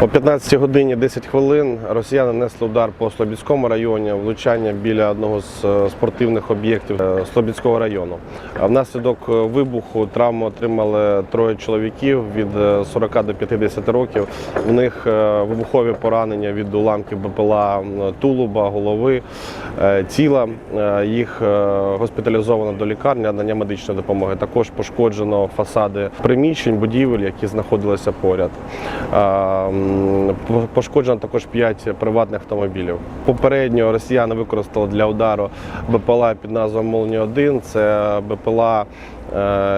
О 15 годині 10 хвилин росіяни несли удар по Слобідському районі, влучання біля одного з е, спортивних об'єктів е, Слобідського району. Внаслідок е, вибуху травму отримали троє чоловіків від е, 40 до 50 років. В них вибухові поранення від уламків БПЛА тулуба, голови, тіла. Їх госпіталізовано до лікарні, надання медичної допомоги. Також пошкоджено фасади приміщень, будівель, які знаходилися поряд. Пошкоджено також 5 приватних автомобілів. Попередньо росіяни використали для удару БПЛА під назвою Молні 1 Це БПЛА,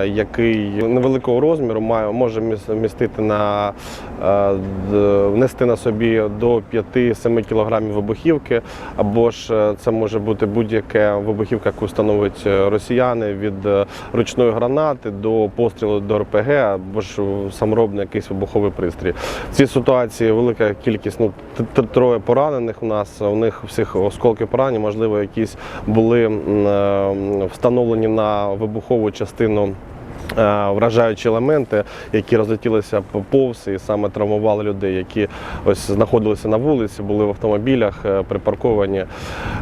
який невеликого розміру має може міс- містити на е, внести на собі до 5-7 кілограмів вибухівки, або ж е, це може бути будь-яка вибухівка, яку встановить е, росіяни від е, ручної гранати до пострілу до РПГ, або ж саморобний якийсь вибуховий пристрій. В цій ситуації велика кількість, ну троє поранених у нас. У них всіх осколки поранень, можливо, якісь були е, встановлені на вибухову частину. Е, Вражаючі елементи, які розлетілися по- повз і саме травмували людей, які ось знаходилися на вулиці, були в автомобілях, е, припарковані.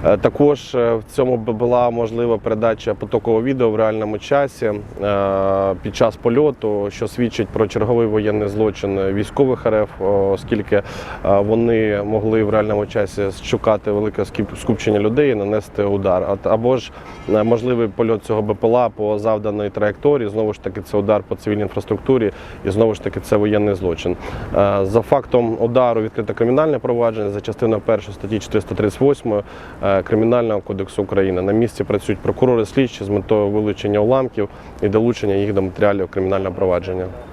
Е, Також е, в цьому була можлива передача потокового відео в реальному часі е, під час польоту, що свідчить про черговий воєнний злочин військових РФ, оскільки е, вони могли в реальному часі шукати велике скупчення людей і нанести удар. Або ж е, можливий польот цього БПЛА по завданої траєкторії. Знову ж таки, це удар по цивільній інфраструктурі, і знову ж таки це воєнний злочин. Е, За фактом удару відкрите кримінальне провадження за частиною 1 статті 438 е, Кримінального кодексу України. На місці працюють прокурори слідчі з метою вилучення уламків і долучення їх до матеріалів кримінального провадження.